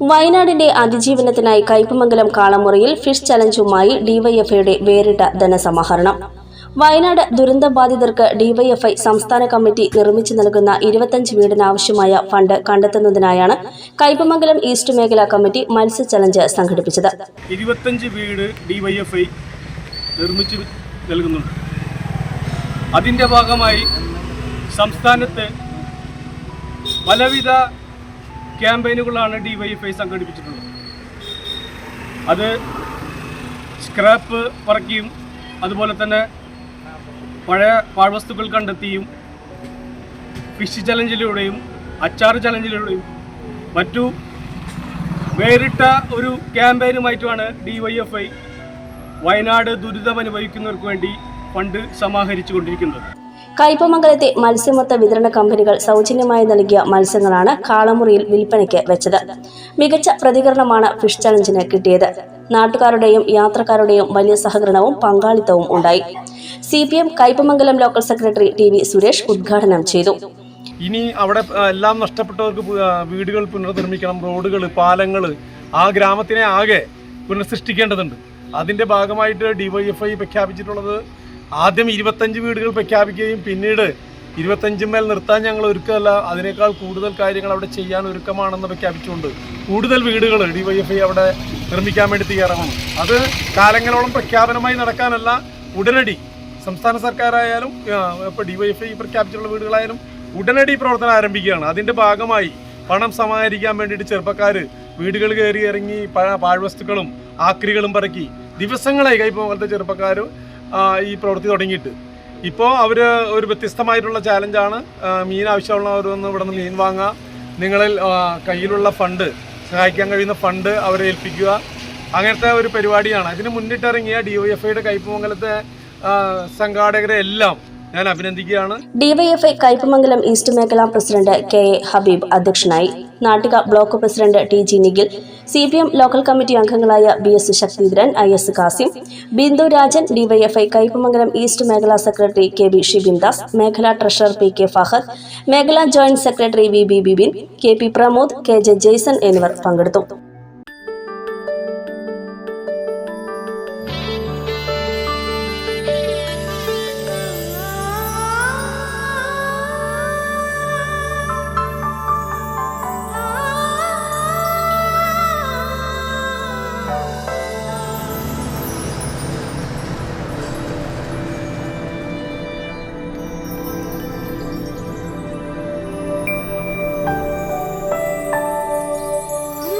വയനാടിന്റെ അതിജീവനത്തിനായി കയ്പമംഗലം കാളമുറിയിൽ ഫിഷ് ചലഞ്ചുമായി ഡിവൈഎഫ്ഐയുടെ വേറിട്ട ധനസമാഹരണം. വയനാട് ദുരന്തബാധിതർക്ക് ഡിവൈഎഫ്ഐ സംസ്ഥാന കമ്മിറ്റി നിർമ്മിച്ചു നൽകുന്ന ഇരുപത്തഞ്ച് വീടിനാവശ്യമായ ഫണ്ട് കണ്ടെത്തുന്നതിനായാണ് കയ്പമംഗലം ഈസ്റ്റ് മേഖലാ കമ്മിറ്റി മത്സ്യ ചലഞ്ച് സംഘടിപ്പിച്ചത്. ഇരുപത്തഞ്ച് വീട് ഡിവൈഎഫ്ഐ നിർമ്മിച്ചു നൽകുന്നുണ്ട്. അതിന്റെ ഭാഗമായി സംസ്ഥാനത്ത് പലവിധ ക്യാമ്പയിനുകളാണ് ഡിവൈഎഫ്ഐ സംഘടിപ്പിച്ചിട്ടുള്ളത്. അത് സ്ക്രാപ്പ് പറക്കിയും അതുപോലെ തന്നെ പഴയ പാഴ്വസ്തുക്കൾ കണ്ടെത്തിയും ഫിഷ് ചലഞ്ചിലൂടെയും അച്ചാർ ചലഞ്ചിലൂടെയും മറ്റു വേറിട്ട ഒരു ക്യാമ്പയിനുമായിട്ടുമാണ് ഡിവൈഎഫ്ഐ വയനാട് ദുരിതമനുഭവിക്കുന്നവർക്ക് വേണ്ടി ഫണ്ട് സമാഹരിച്ചു കൊണ്ടിരിക്കുന്നത് കയ്പമംഗലത്തെ മത്സ്യമൊത്ത വിതരണ കമ്പനികൾ സൗജന്യമായി നൽകിയ മത്സ്യങ്ങളാണ് കാളമുറിയിൽ വിൽപ്പനയ്ക്ക് വെച്ചത്. മികച്ച പ്രതികരണമാണ് ഫിഷ് ചലഞ്ചിന് കിട്ടിയത്. നാട്ടുകാരുടെയും യാത്രക്കാരുടെയും വലിയ സഹകരണവും പങ്കാളിത്തവും ഉണ്ടായി. C P M Kaypamangalam local secretary T V Suresh ഉദ്ഘാടനം ചെയ്തു. ഇനി അവിടെ എല്ലാം നഷ്ടപ്പെട്ടവർക്ക് വീടുകൾ പുനർനിർമ്മിക്കണം റോഡുകൾ പാലങ്ങൾ ആ ഗ്രാമത്തിനെ ആകെ പുനഃസൃഷ്ടിക്കേണ്ടതുണ്ട്. അതിന്റെ ഭാഗമായിട്ട് ഡിവൈഎഫ്ഐ പ്രഖ്യാപിച്ചിട്ടുള്ളത് ആദ്യം ഇരുപത്തഞ്ച് വീടുകൾ പ്രഖ്യാപിക്കുകയും പിന്നീട് ഇരുപത്തഞ്ചുമേൽ നിർത്താൻ ഞങ്ങൾ ഒരുക്കമല്ല. അതിനേക്കാൾ കൂടുതൽ കാര്യങ്ങൾ അവിടെ ചെയ്യാൻ ഒരുക്കമാണെന്ന് പ്രഖ്യാപിച്ചുകൊണ്ട് കൂടുതൽ വീടുകൾ ഡി വൈഎഫ്ഐ അവിടെ നിർമ്മിക്കാൻ വേണ്ടി തയ്യാറാണ് അത് കാലങ്ങളോളം പ്രഖ്യാപനമായി നടക്കാനല്ല ഉടനടി സംസ്ഥാന സർക്കാരായാലും ഇപ്പോൾ ഡി വൈഎഫ്ഐ പ്രഖ്യാപിച്ചിട്ടുള്ള വീടുകളായാലും ഉടനടി പ്രവർത്തനം ആരംഭിക്കുകയാണ്. അതിന്റെ ഭാഗമായി പണം സമാഹരിക്കാൻ വേണ്ടിയിട്ട് ചെറുപ്പക്കാർ വീടുകൾ കയറി ഇറങ്ങി പഴ- പാഴ്വസ്തുക്കളും ആക്രികളും പറക്കി ദിവസങ്ങളായി കൈപ്പോലത്തെ ചെറുപ്പക്കാർ ഈ പ്രവൃത്തി തുടങ്ങിയിട്ട്. ഇപ്പോൾ അവർ ഒരു വ്യത്യസ്തമായിട്ടുള്ള ചാലഞ്ചാണ്. മീൻ ആവശ്യമുള്ളവർ വന്ന് ഇവിടെ നിന്ന് മീൻ വാങ്ങുക. നിങ്ങളിൽ കയ്യിലുള്ള ഫണ്ട് സഹായിക്കാൻ കഴിയുന്ന ഫണ്ട് അവരെ ഏൽപ്പിക്കുക. അങ്ങനത്തെ ഒരു പരിപാടിയാണ്. അതിന് മുന്നിട്ടിറങ്ങിയ ഡി വൈ എഫ് ഐയുടെ കയ്പമംഗലത്തെ സംഘാടകരെ എല്ലാം ഞാൻ അഭിനന്ദിക്കുകയാണ്. ഡിവൈഎഫ്ഐ കയ്പമംഗലം ഈസ്റ്റ് മേഖലാ പ്രസിഡന്റ് കെ എ ഹബീബ് അധ്യക്ഷനായി. Nattika block president T G Nikhil C P M local committee അംഗങ്ങളായ B S Sakthidharan I S Kasim Bindu Rajan DYFI Kaypamangalam east മേഖലാ സെക്രട്ടറി കെ ബി ഷിബിൻദാസ് മേഖലാ treasurer P K Fahad മേഖലാ joint secretary V B Bibin K P Pramod K J Jaison എന്നിവർ പങ്കെടുത്തു.